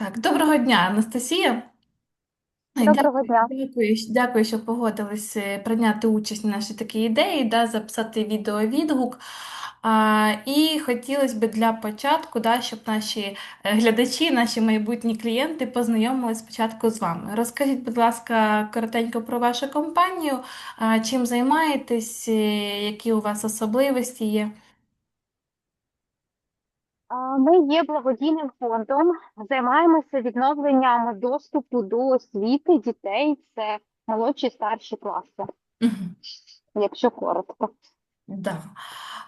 Так, доброго дня, Анастасія. Доброго Дякую, дня. дякую, дякую, що погодились е, прийняти участь в нашій такій ідеї, да, записати відеовідгук. А, і хотілося б для початку, да, щоб наші е, глядачі, наші майбутні клієнти познайомились спочатку з вами. Розкажіть, будь ласка, коротенько про вашу компанію, а, чим займаєтесь, е, які у вас особливості є. Ми є благодійним фондом, займаємося відновленням доступу до освіти дітей. Це молодші старші класи, Мгм. якщо коротко. Да.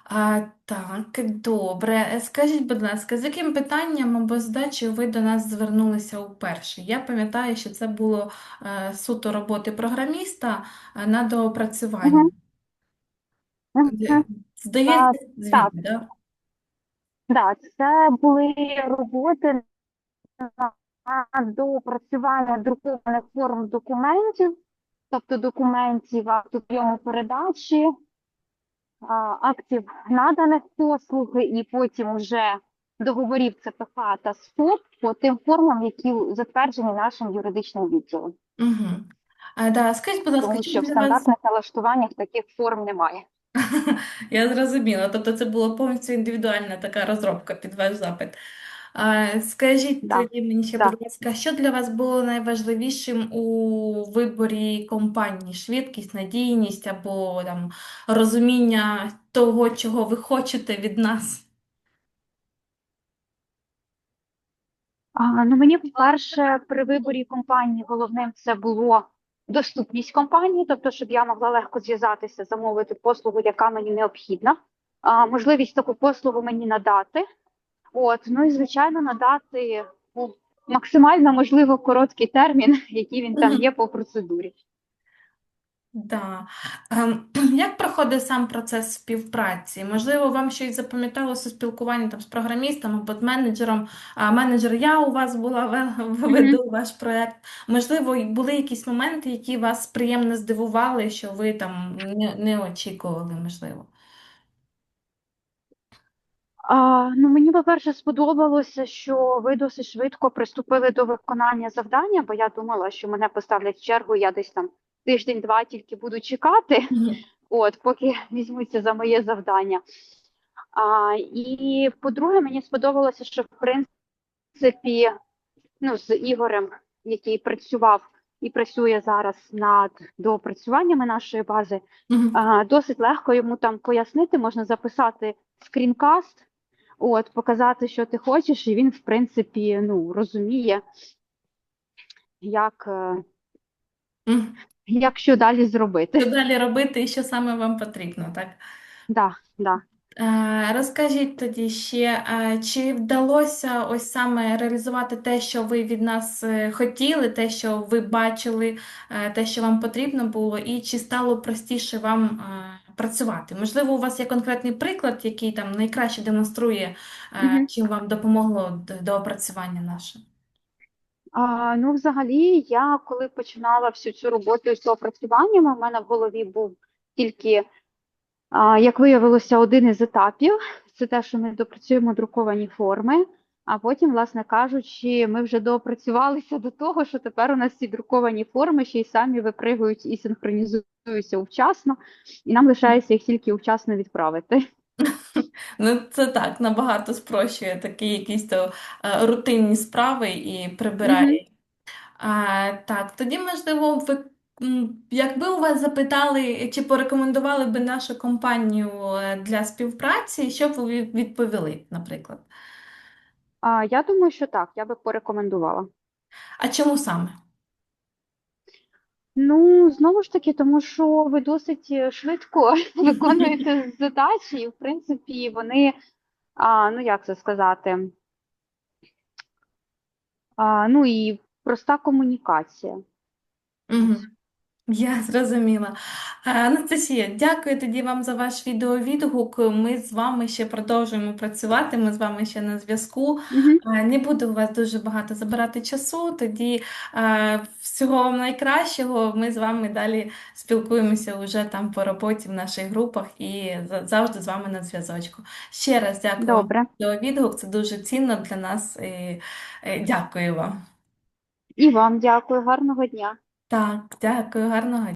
А, так, добре. Скажіть, будь ласка, з яким питанням або задачею ви до нас звернулися вперше? Я пам'ятаю, що це було е, суто роботи програміста е, на доопрацювання. Угу. Угу. А, так, да? Да, це були роботи на доопрацювання друкованих форм документів, тобто документів акту прийому передачі, актів наданих послуг і потім вже договорів ЦПК та СФОП по тим формам, які затверджені нашим юридичним відділом, Угу. А, да. Скажіть, будь ласка, тому що в стандартних налаштуваннях таких форм немає. Я зрозуміла. Тобто це була повністю індивідуальна така розробка під ваш запит. А, скажіть Да, тоді мені ще, да. будь ласка, що для вас було найважливішим у виборі компанії? Швидкість, надійність або там розуміння того, чого ви хочете від нас? А, ну мені, по-перше, при виборі компанії головним це було доступність компанії, тобто, щоб я могла легко зв'язатися, замовити послугу, яка мені необхідна. А, можливість таку послугу мені надати. От, ну і звичайно, надати у максимально можливо короткий термін, який він там є по процедурі. Да. Ем, Як проходить сам процес співпраці? Можливо, вам щось запам'яталося спілкування там з програмістом або з менеджером. А менеджер я у вас була ве- Мгм. веду ваш проект. Можливо, були якісь моменти, які вас приємно здивували, що ви там не, не очікували, можливо. А, ну мені, по-перше, сподобалося, що ви досить швидко приступили до виконання завдання, бо я думала, що мене поставлять в чергу, я десь там тиждень-два тільки буду чекати, Мгм. от, поки візьмуться за моє завдання. А, і по-друге, мені сподобалося, що в принципі, ну, з Ігорем, який працював і працює зараз над доопрацюваннями нашої бази, Мгм. а, досить легко йому там пояснити, можна записати скрінкаст, от, показати, що ти хочеш, і він, в принципі, ну, розуміє, як, е. Як що далі Що зробити. далі робити і що саме вам потрібно, так? Да, да. Е, Розкажіть тоді ще, чи вдалося ось саме реалізувати те, що ви від нас е, хотіли, те, що ви бачили, е, те, що вам потрібно було, і чи стало простіше вам працювати? Можливо, у вас є конкретний приклад, який там найкраще демонструє, чим вам допомогло д- доопрацювання наше? А, ну, взагалі, я коли починала всю цю роботу з доопрацюваннями, у мене в голові був тільки, а, як виявилося, один із етапів. Це те, що ми допрацюємо друковані форми. А потім, власне кажучи, ми вже доопрацювалися до того, що тепер у нас ці друковані форми ще й самі випригують і синхронізуються вчасно, і нам лишається їх тільки вчасно відправити. Ну, це так, набагато спрощує такі якісь то е, рутинні справи і прибирає. А, так, тоді, можливо, ви, м, якби у вас запитали, чи порекомендували би нашу компанію е, для співпраці, що б ви відповіли, наприклад? А, я думаю, що так, я би порекомендувала. А чому саме? Ну, знову ж таки, тому що ви досить е, швидко виконуєте задачі, і в принципі вони, а, ну як це сказати, а, ну і проста комунікація. Угу. Я зрозуміла. Е, Анастасія, дякую тоді вам за ваш відеовідгук. Ми з вами ще продовжуємо працювати. Ми з вами ще на зв'язку. Е, Не буду у вас дуже багато забирати часу. Тоді е, всього вам найкращого. Ми з вами далі спілкуємося уже там по роботі в наших групах і за- завжди з вами на зв'язочку. Ще раз дякую вам Добре. за відеовідгук. Це дуже цінно для нас. І, е, Дякую вам. І вам дякую. Гарного дня. Так, дякую, гарного